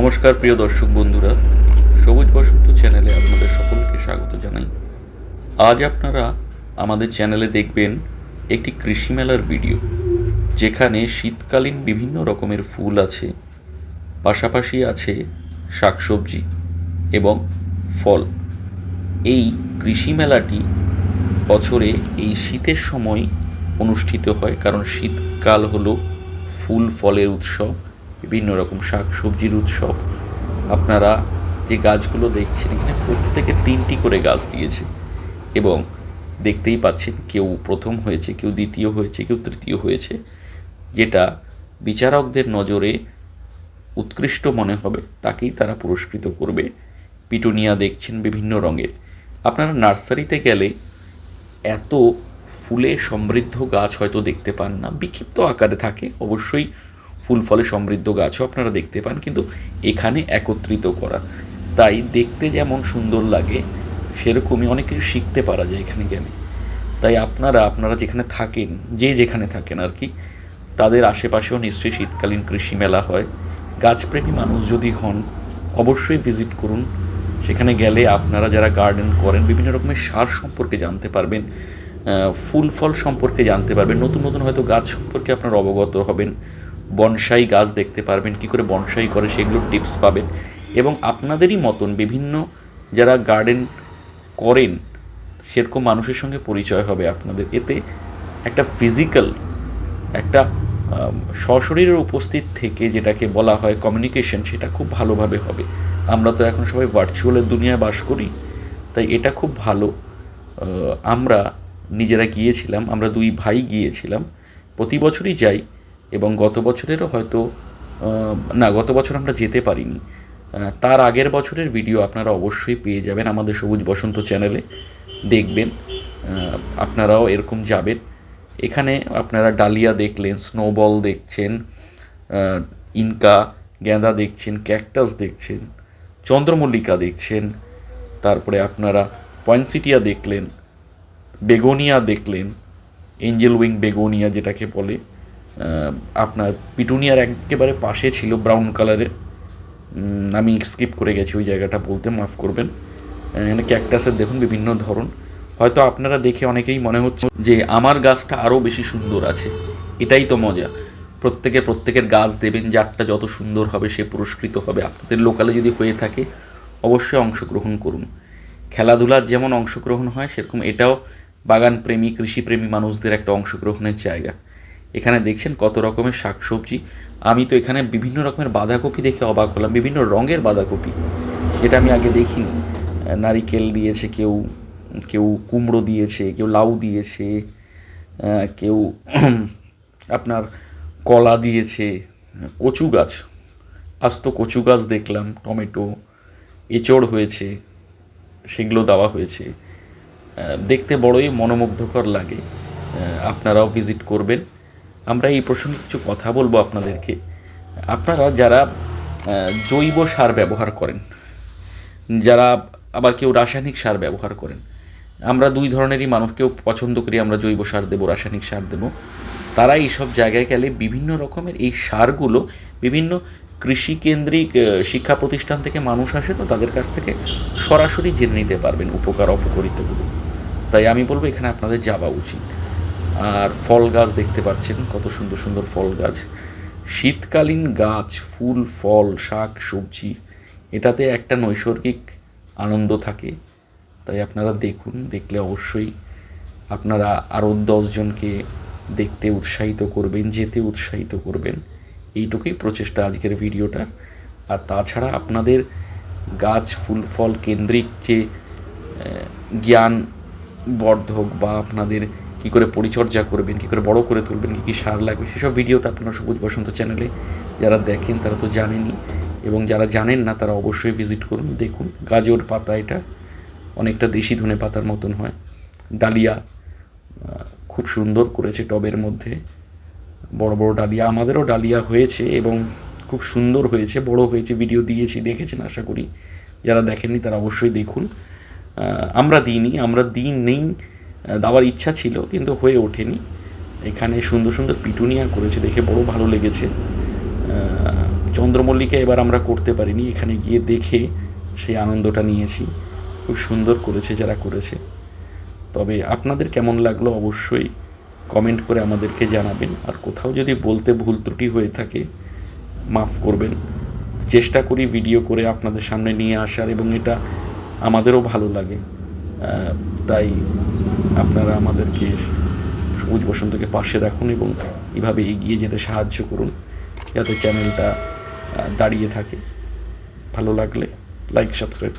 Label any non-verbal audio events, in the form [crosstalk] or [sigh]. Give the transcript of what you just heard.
নমস্কার প্রিয় দর্শক বন্ধুরা, সবুজ বসন্ত চ্যানেলে আপনাদের সকলকে স্বাগত জানাই। আজ আপনারা আমাদের চ্যানেলে দেখবেন একটি কৃষি মেলার ভিডিও, যেখানে শীতকালীন বিভিন্ন রকমের ফুল আছে, পাশাপাশি আছে শাকসবজি এবং ফল। এই কৃষি মেলাটি বছরে এই শীতের সময় অনুষ্ঠিত হয়, কারণ শীতকাল হলো ফুল ফলের উৎসব। বিভিন্ন রকম শাক, সবজির উৎসব। আপনারা যে গাছগুলো দেখছেন, এখানে প্রত্যেকে তিনটি করে গাছ দিয়েছে এবং দেখতেই পাচ্ছেন কেউ প্রথম হয়েছে, কেউ দ্বিতীয় হয়েছে, কেউ তৃতীয় হয়েছে, যেটা বিচারকদের নজরে উৎকৃষ্ট মনে হবে, তাকেই তারা পুরস্কৃত করবে। পিটুনিয়া দেখছেন বিভিন্ন রঙের। আপনারা নার্সারিতে গেলে এত ফুলে সমৃদ্ধ গাছ হয়তো দেখতে পান না। বিক্ষিপ্ত আকারে থাকে, অবশ্যই ফুল ফলে সমৃদ্ধ গাছও আপনারা দেখতে পান, কিন্তু এখানে একত্রিত করা। তাই দেখতে যেমন সুন্দর লাগে, সেরকমই অনেক কিছু শিখতে পারা যায় এখানে গেলে। তাই আপনারা আপনারা যেখানে থাকেন, যে যেখানে থাকেন আর কি, তাদের আশেপাশেও নিশ্চয়ই শীতকালীন কৃষি মেলা হয়। গাছপ্রেমী মানুষ যদি হন, অবশ্যই ভিজিট করুন। সেখানে গেলে আপনারা যারা গার্ডেন করেন, বিভিন্ন রকমের সার সম্পর্কে জানতে পারবেন ফুল ফল সম্পর্কে জানতে পারবেন, নতুন নতুন হয়তো গাছ সম্পর্কে আপনারা অবগত হবেন। বনসাই গাছ দেখতে পারবেন, কী করে বনসাই করে সেগুলোর টিপস পাবেন এবং আপনাদেরই মতন বিভিন্ন যারা গার্ডেন করেন, সেরকম মানুষের সঙ্গে পরিচয় হবে আপনাদের। এতে একটা ফিজিক্যাল একটা সশরীরের উপস্থিত থেকে যেটাকে বলা হয় কমিউনিকেশন সেটা খুব ভালোভাবে হবে। আমরা তো এখন সবাই ভার্চুয়ালের দুনিয়ায় বাস করি, তাই এটা খুব ভালো। আমরা নিজেরা গিয়েছিলাম, আমরা দুই ভাই গিয়েছিলাম, প্রতি বছরই যাই। এবং গত বছরেরও হয়তো না, গত বছর আমরা যেতে পারিনি। তার আগের বছরের ভিডিও আপনারা অবশ্যই পেয়ে যাবেন আমাদের সবুজ বসন্ত চ্যানেলে। দেখবেন আপনারাও এরকম যাবেন। এখানে আপনারা ডালিয়া দেখলেন, স্নোবল দেখছেন ইনকা গেঁদা দেখছেন, ক্যাকটাস দেখছেন, চন্দ্রমল্লিকা দেখছেন, তারপরে আপনারা পয়েন্সিটিয়া দেখলেন, বেগোনিয়া দেখলেন, এঞ্জেল উইং বেগোনিয়া যেটাকে বলে। আপনার পিটুনিয়ার একেবারে পাশে ছিল ব্রাউন কালারের আমি স্কিপ করে গেছি ওই জায়গাটা বলতে, মাফ করবেন। এখানে ক্যাকটাসের দেখুন বিভিন্ন ধরন। হয়তো আপনারা দেখে অনেকেই মনে হচ্ছে যে আমার গাছটা আরও বেশি সুন্দর আছে। এটাই তো মজা। প্রত্যেকে প্রত্যেকের গাছ দেবেন যারটা যত সুন্দর হবে, সে পুরস্কৃত হবে। আপনাদের লোকালে যদি হয়ে থাকে, অবশ্যই অংশগ্রহণ করুন। খেলাধুলার যেমন অংশগ্রহণ হয়, সেরকম এটাও বাগানপ্রেমী, কৃষিপ্রেমী মানুষদের একটা অংশগ্রহণের জায়গা। এখানে দেখছেন কত রকমের শাকসবজি। আমি তো এখানে বিভিন্ন রকমের বাঁধাকপি দেখে অবাক হলাম, বিভিন্ন রঙের বাঁধাকপি। এটা আমি আগে দেখিনি। নারিকেল দিয়েছে কেউ কেউ কুমড়ো দিয়েছে, কেউ লাউ দিয়েছে কেউ [clears throat] আপনার কলা দিয়েছে, কচু গাছ। আস্ত কচু গাছ দেখলাম, টমেটো, এঁচড় হয়েছে, সেগুলো দেওয়া হয়েছে। দেখতে বড়ই মনোমুগ্ধকর লাগে। আপনারাও ভিজিট করবেন। আমরা এই প্রসঙ্গে কিছু কথা বলব আপনাদেরকে। আপনারা যারা জৈব সার ব্যবহার করেন, যারা আবার কেউ রাসায়নিক সার ব্যবহার করেন, আমরা দুই ধরনেরই মানুষ কেউ পছন্দ করি, আমরা জৈব সার দেবো, রাসায়নিক সার দেবো। তারা এইসব জায়গায় গেলে বিভিন্ন রকমের এই সারগুলো বিভিন্ন কৃষিকেন্দ্রিক শিক্ষা প্রতিষ্ঠান থেকে মানুষ আসে তো তাদের কাছ থেকে সরাসরি জেনে নিতে পারবেন উপকার, অপকারিতাগুলো। তাই আমি বলব এখানে আপনাদের যাওয়া উচিত। আর ফল গাছ দেখতে পাচ্ছেন, কত সুন্দর সুন্দর ফল গাছ। শীতকালীন গাছ, ফুল, ফল, শাক, সবজি, এটাতে একটা নৈসর্গিক আনন্দ থাকে। তাই আপনারা দেখুন, দেখলে অবশ্যই আপনারা আরও দশজনকে দেখতে উৎসাহিত করবেন, যেতে উৎসাহিত করবেন। এইটুকুই প্রচেষ্টা আজকের ভিডিওটা। আর তাছাড়া আপনাদের গাছ, ফুল, ফল কেন্দ্রিক যে জ্ঞান বর্ধক বা আপনাদের কি করে পরিচর্যা করবেন, কি করে বড় করে তুলবেন, কি কি সার লাগবে, সেসব ভিডিও তো আপনারা সবুজ বসন্ত চ্যানেলে যারা দেখেন তারা তো জানেনই এবং যারা জানেন না তারা অবশ্যই ভিজিট করুন, দেখুন। গাজর পাতা এটা অনেকটা দেশি ধনে পাতার মতন হয়। ডালিয়া খুব সুন্দর করেছে টবের মধ্যে। বড় বড় ডালিয়া, আমাদেরও ডালিয়া হয়েছে এবং খুব সুন্দর হয়েছে, বড় হয়েছে ভিডিও দিয়েছি, দেখেছেন আশা করি। যারা দেখেননি তারা অবশ্যই দেখুন। আমরা দিইনি, আমরা দিই নেই দেওয়ার ইচ্ছা ছিল, কিন্তু হয়ে ওঠেনি। এখানে সুন্দর সুন্দর পিটুনিয়া করেছে, দেখে বড় ভালো লেগেছে। চন্দ্রমল্লিকা এবার আমরা করতে পারিনি, এখানে গিয়ে দেখে সেই আনন্দটা নিয়েছি। খুব সুন্দর করেছে যারা করেছে। তবে আপনাদের কেমন লাগল অবশ্যই কমেন্ট করে আমাদেরকে জানাবেন, আর কোথাও যদি বলতে ভুল ত্রুটি হয়ে থাকে, মাফ করবেন। চেষ্টা করি ভিডিও করে আপনাদের সামনে নিয়ে আসার, এবং এটা আমাদেরও ভালো লাগে। তাই আপনারা আমাদেরকে সবুজ বসন্তকে পাশে রাখুন এবং এভাবে এগিয়ে যেতে সাহায্য করুন, যাতে চ্যানেলটা দাঁড়িয়ে থাকে। ভালো লাগলে লাইক সাবস্ক্রাইব